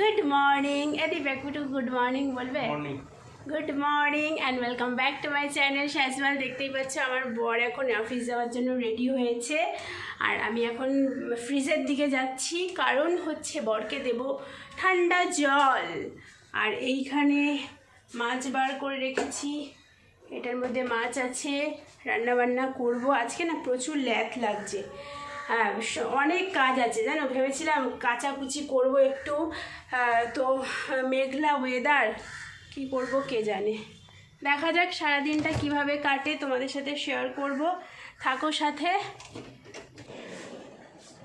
Good morning এদি back to good morning বলবে? Good morning and welcome back to my channel শ্যাজমাল দেখতেই পাচ্ছ আমার বর এখন অফিস যাওয়ার জন্য রেডি হয়েছে। আর আমি এখন ফ্রিজের দিকে যাচ্ছি। কারণ হচ্ছে বরকে দেব ঠান্ডা জল। আর এইখানে মাছ বার করে রেখেছি। এটার মধ্যে মাছ আছে। রান্না বান্না করব। আজকে না প্রচুর ল্যাথ লাগছে। হ্যাঁ অনেক কাজ আছে। জানো ভেবেছিলাম কাচাকুচি করব একটু। আহ, তো মেঘলা ওয়েদার কি করব কে জানে। দেখা যাক সারাদিনটা কীভাবে কাটে তোমাদের সাথে শেয়ার করব। থাকো সাথে।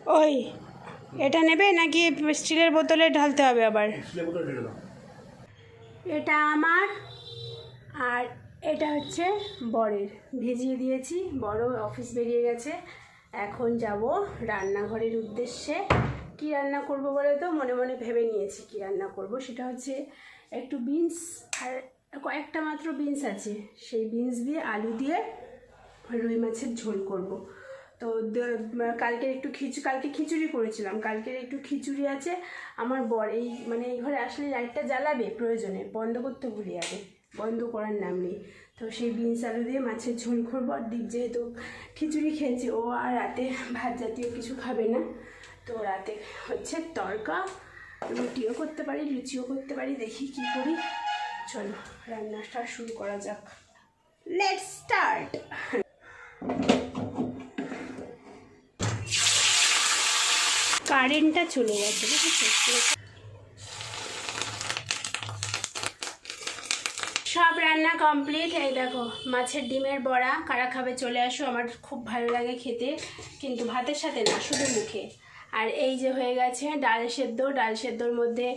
ওই এটা নেবে নাকি স্টিলের বোতলে ঢালতে হবে আবার? এটা আমার আর এটা হচ্ছে বরের। ভিজিয়ে দিয়েছি বড় অফিস বেরিয়ে গেছে। এখন যাব রান্নাঘরের উদ্দেশ্যে। কি রান্না করব বলে তো মনে মনে ভেবে নিয়েছি কি রান্না করব। সেটা হচ্ছে একটু বিনস আর কয়েকটা মাত্র বিনস আছে। সেই বিনস দিয়ে আলু দিয়ে রুই মাছের ঝোল করব। তো কালকের একটু খিচু, কালকে খিচুড়ি করেছিলাম। কালকের একটু খিচুড়ি আছে। আমার বর এই মানে এই ঘরে আসলে লাইটটা জ্বালাবে প্রয়োজনে। বন্ধ করতে ভুলে যাবে। বন্ধ করার নাম নেই। তো সেই বিনস আলু দিয়ে মাছের ঝোল করব। আর দীপ যেহেতু খিচুড়ি খেয়েছে, ও আর রাতে ভাত জাতীয় কিছু খাবে না। তো রাতে হচ্ছে তরকা রুটিও করতে পারি, লুচিও করতে পারি, দেখি কি করি। চলো রান্নাটা শুরু করা যাক। লেট স্টার্ট কারেন্টটা চলে গেছে, বুঝেছ সব রান্না কমপ্লিট এই দেখো, মাছের ডিমের বড়া, কারা খাবে চলে আসো, আমার খুব ভালো লাগে খেতে, কিন্তু ভাতের সাথে না, শুধু মুখে। আর এই যে হয়ে গেছে ডাল সেদ্ধ, ডাল সেদ্ধর মধ্যে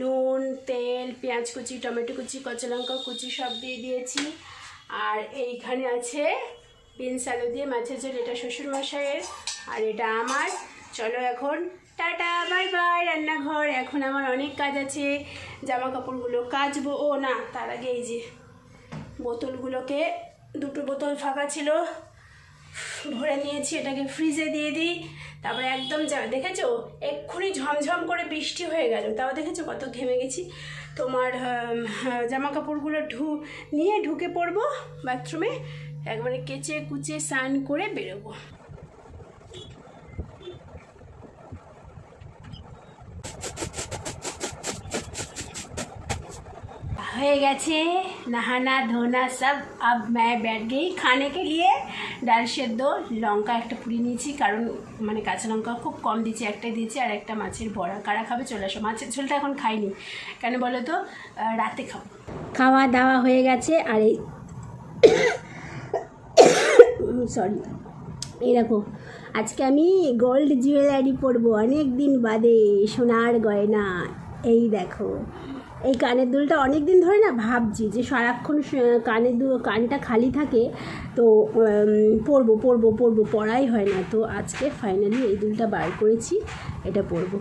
নুন, তেল, পেঁয়াজ কুচি, টমেটো কুচি, কাঁচা লঙ্কা কুচি সব দিয়ে দিয়েছি। আর এইখানে আছে বিনস আলু দিয়ে মাছের ঝোল, এটা শ্বশুর মশাইয়ের আর এটা আমার। চলো এখন, টাটা, বাই বাই, রান্নাঘর। এখন আমার অনেক কাজ আছে জামা কাপড়গুলো কাচবো। ও না, তার আগে এই যে বোতলগুলোকে, দুটো বোতল ফাঁকা ছিল, ভরে নিয়েছি, এটাকে ফ্রিজে দিয়ে দিই, তারপরে একদম যা, দেখেছ? এক্ষুনি ঝমঝম করে বৃষ্টি হয়ে গেল। তাও দেখেছ কত ঘেমে গেছি? তোমার জামা কাপড়গুলো ঢু, নিয়ে ঢুকে পড়ব বাথরুমে একবারে কেচে কুচে স্নান করে বেরোবো। হয়ে গেছে नहाना धोना सब अब मैं बैठ गई खाने के लिए ডাল সেদ্ধ লঙ্কা একটা পুড়ি নিয়েছি কারণ মানে কাঁচা লঙ্কা খুব কম দিয়েছি একটা দিয়েছি আর একটা মাছের বড়া কারা খাবে চলে আসো মাছের ঝোলটা এখন খাইনি কেন বলো তো আহ, রাতে খাবো খাওয়া দাওয়া হয়ে গেছে আর এই সরি এই দেখো আজকে আমি গোল্ড জুয়েলারি পরবো অনেক দিন বাদে সোনার গয়না এই দেখো এই কানের দুলটা অনেক দিন ধরে না ভাবছি যে সারাক্ষণ কানের দু, কানটা খালি থাকে, তো পরবো পরবো পরবো, পড়াই হয় না। তো আজকে ফাইনালি এই দুলটা বার করেছি, এটা পরবো।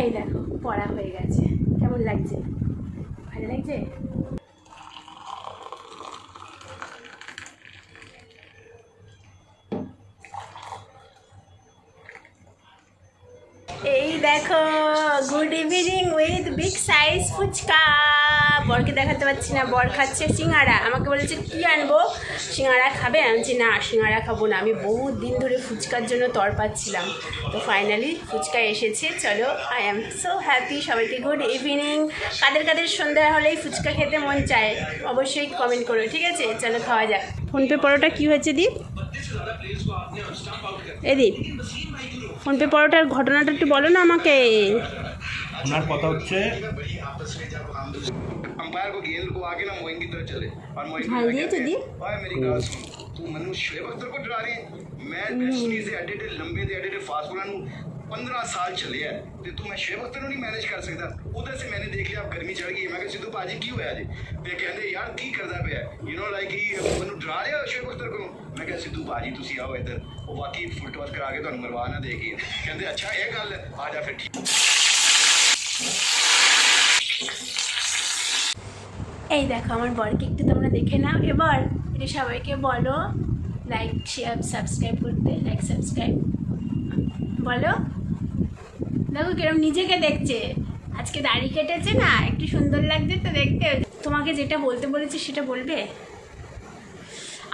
এই দেখো, পড়া হয়ে গেছে। কেমন লাগছে? ভালো লাগছে এই দেখো good evening with big size phuchka. বরকে দেখাতে পারছি না, বর খাচ্ছে সিঙ্গারা। আমাকে বলেছে, কি আনব? সিঙ্গারা খাবে? আমি না, সিঙ্গারা খাব না। আমি বহুত দিন ধরে ফুচকার জন্য তর পাচ্ছিলাম। তো ফাইনালি ফুচকা এসেছে। চলো আই এম সো হ্যাপি সবাইকে গুড ইভিনিং কাদের কাদের সন্ধ্যা হলেই ফুচকা খেতে মন চায়, অবশ্যই কমেন্ট করো, ঠিক আছে? চলো, খাওয়া যাক। ফোনপে পরোটা কী হয়েছে, দীপ? এদীপ ফোনপে পরোটার ঘটনাটা একটু বলো না আমাকে। ওনার কথা হচ্ছে তুই হ্যাঁ, মানুষ শুয়ে ভক্ত কো ডরা রে মে মে সুনি সে এডিটে লম্বে দে এডিটে ফাস্ট বলা নু पंद्रह साल चले है तो तू मैं छे वक्त तो नहीं मैनेज कर सकता। उधर से मैंने देख लिया आप गर्मी चढ़ गई। मैं कहा, सिद्धू भाजी की होया जी फिर कहते यार, की करता पे यू नो लाइक ही मैं डरा लिया छे वक्त को? मैं कहा, सिद्धू भाजी तुम आओ इधर। वो बाकी फुल टॉस करा के तुम मरवा ना देखिए कहते अच्छा यह गल आ जा फिर, ठीक এই দেখো, আমার বরকে একটু তোমরা দেখে নাও। এবার এটা সবাইকে বলো লাইক শেয়ার সাবস্ক্রাইব করতে লাইক সাবস্ক্রাইব বলো? দেখো কিরম নিজেকে দেখছে। আজকে দাড়ি কেটেছে না, একটু সুন্দর লাগছে তো দেখতে। তোমাকে যেটা বলতে বলেছি সেটা বলবে?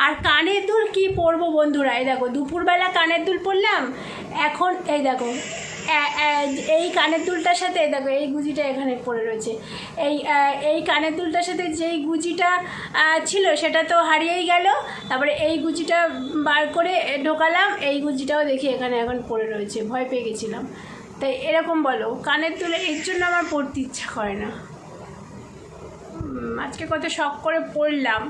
আর কানের দুল কি পরবো বন্ধুরা? এই দেখো, দুপুরবেলা কানের দুল পরলাম, এখন এই দেখো এই কানের দুলটার সাথে, দেখো, এই গুজিটা এখানে পড়ে রয়েছে। এই এই কানের দুলটার সাথে যেই গুজিটা ছিল, সেটা তো হারিয়েই গেল। তারপরে এই গুজিটা বার করে ঢোকালাম, এই গুজিটাও দেখি এখানে এখন পড়ে রয়েছে, ভয় পেয়ে গেছিলাম। তাই এরকম বলো, কানের দুলে এর জন্য আমার পড়তে ইচ্ছা করে না। আজকে কত শখ করে পড়লাম।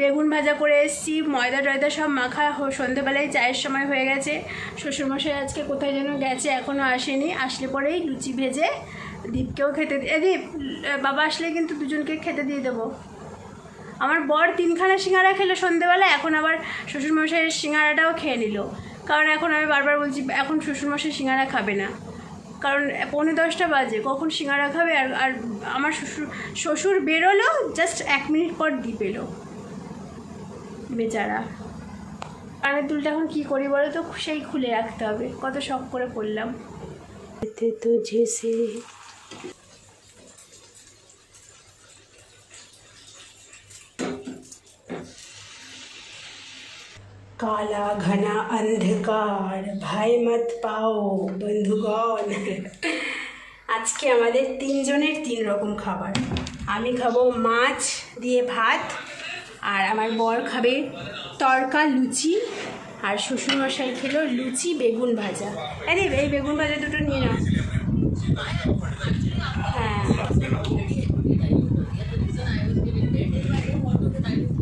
বেগুন ভাজা করে এসেছি, ময়দা টয়দা সব মাখা সন্ধেবেলায় চায়ের সময় হয়ে গেছে। শ্বশুরমশাই আজকে কোথায় যেন গেছে এখনও আসেনি। আসলে পরেই লুচি ভেজে দীপকেও খেতে এ দীপ বাবা আসলে কিন্তু দুজনকে খেতে দিয়ে দেবো। আমার বর তিনখানা সিঙ্গারা খেলো সন্ধেবেলা এখন আবার শ্বশুরমশাইয়ের সিঙ্গারাটাও খেয়ে নিল। কারণ এখন আমি বারবার বলছি, এখন শ্বশুরমশাই সিঙ্গারা খাবে না। কারণ পৌনে দশটা বাজে, কখন সিঙ্গারা খাবে? আর আর আমার শ্বশুর শ্বশুর বেরোলো জাস্ট এক মিনিট পর দ্বীপ এলো। বেচারা। কানের দুলটা এখন কী করি বলো তো? সেই খুলে রাখতে হবে। কত শখ করে পড়লাম এতে তো ঝেসে। কালা ঘনা অন্ধকার, ভাই মত পাও বন্ধুগণ। আজকে আমাদের তিনজনের তিন রকম খাবার। আমি খাব মাছ দিয়ে ভাত আর আমার বর খাবে তরকা, লুচি, আর শ্বশুরমশাই খেলো লুচি, বেগুন ভাজা। আরে, এই বেগুন ভাজা দুটো নিয়ে নাও। হ্যাঁ।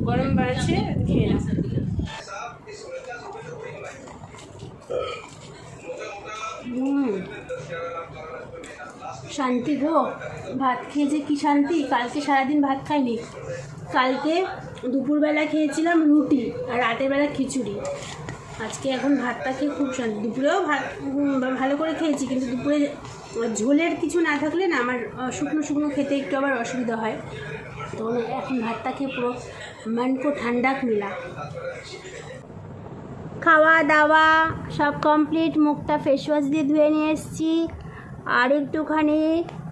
গরম বাড়ছে, খেয়ে নাও। শান্তি গো, ভাত খেয়েছে কি শান্তি? কালকে সারাদিন ভাত খাইনি। কালকে দুপুরবেলা খেয়েছিলাম রুটি আর রাতের বেলা খিচুড়ি। আজকে এখন ভাতটা খেয়ে খুব শান্তি। দুপুরেও ভাত ভালো করে খেয়েছি, কিন্তু দুপুরে ঝোলের কিছু না থাকলে না আমার শুকনো শুকনো খেতে একটু আবার অসুবিধা হয়। তো এখন ভাতটা খেয়ে পুরো মনকো ঠান্ডা মিলা খাওয়া দাওয়া সব কমপ্লিট মুখটা ফেস ওয়াশ দিয়ে ধুয়ে নিয়ে এসেছি। আর একটুখানি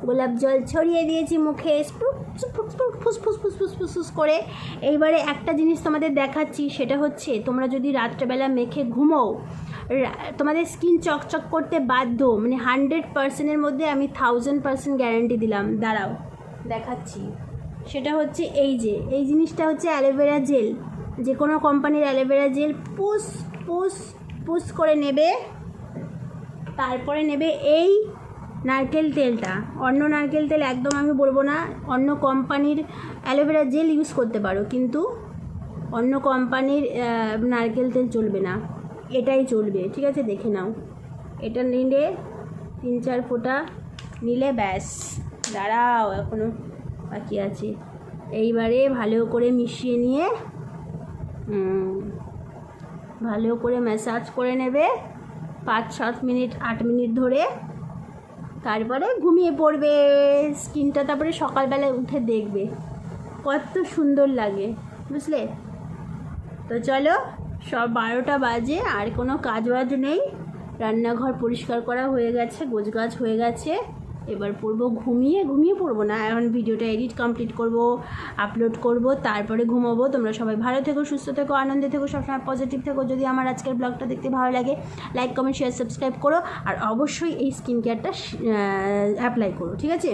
গোলাপ জল ছড়িয়ে দিয়েছি মুখে ফুস ফুস ফুস ফুস ফুস ফুস ফুস করে। এইবারে একটা জিনিস তোমাদের দেখাচ্ছি, সেটা হচ্ছে তোমরা যদি রাত্রেবেলা মেখে ঘুমোও তোমাদের স্কিন চকচক করতে বাধ্য মানে হান্ড্রেড পার্সেন্টের মধ্যে আমি থাউজেন্ড পার্সেন্ট গ্যারান্টি দিলাম। দাঁড়াও, দেখাচ্ছি। সেটা হচ্ছে এই যে, এই জিনিসটা হচ্ছে অ্যালোভেরা জেল। যে কোনো কোম্পানির অ্যালোভেরা জেল পুস পুস পুস করে নেবে। তারপরে নেবে এই নারকেল তেলটা। অন্য নারকেল তেল একদম আমি বলব না, অন্য কোম্পানির অ্যালোভেরা জেল ইউজ করতে পারো, কিন্তু অন্য কোম্পানির নারকেল তেল চলবে না। এটাই চলবে, ঠিক আছে? দেখে নাও। এটা নিলে তিন চার ফোঁটা নিলে ব্যাস। দাঁড়াও এখনও বাকি আছে। এইবারে ভালো করে মিশিয়ে নিয়ে ভালো করে ম্যাসাজ করে নেবে। পাঁচ সাত মিনিট, আট মিনিট ধরে তারপরে ঘুমিয়ে পড়বে, স্কিনটা তারপরে সকালবেলায় উঠে দেখবে। কত সুন্দর লাগে, বুঝলে? তো চলো, সব বারোটা বাজে, আর কোনো কাজ বাজ নেই। রান্নাঘর পরিষ্কার করা হয়ে গেছে, গোছগাছ হয়ে গেছে। এবার পড়ব, ঘুমিয়ে ঘুমিয়ে পড়ব না। এখন ভিডিওটা এডিট কমপ্লিট করব আপলোড করব, তারপরে ঘুমাবো। তোমরা সবাই ভালো থেকো, সুস্থ থেকো, আনন্দে থেকো, সবসময় পজিটিভ থেকো। যদি আমার আজকের ব্লগটা দেখতে ভালো লাগে লাইক কমেন্ট শেয়ার সাবস্ক্রাইব করো। আর অবশ্যই এই স্কিন কেয়ারটা অ্যাপ্লাই করো, ঠিক আছে?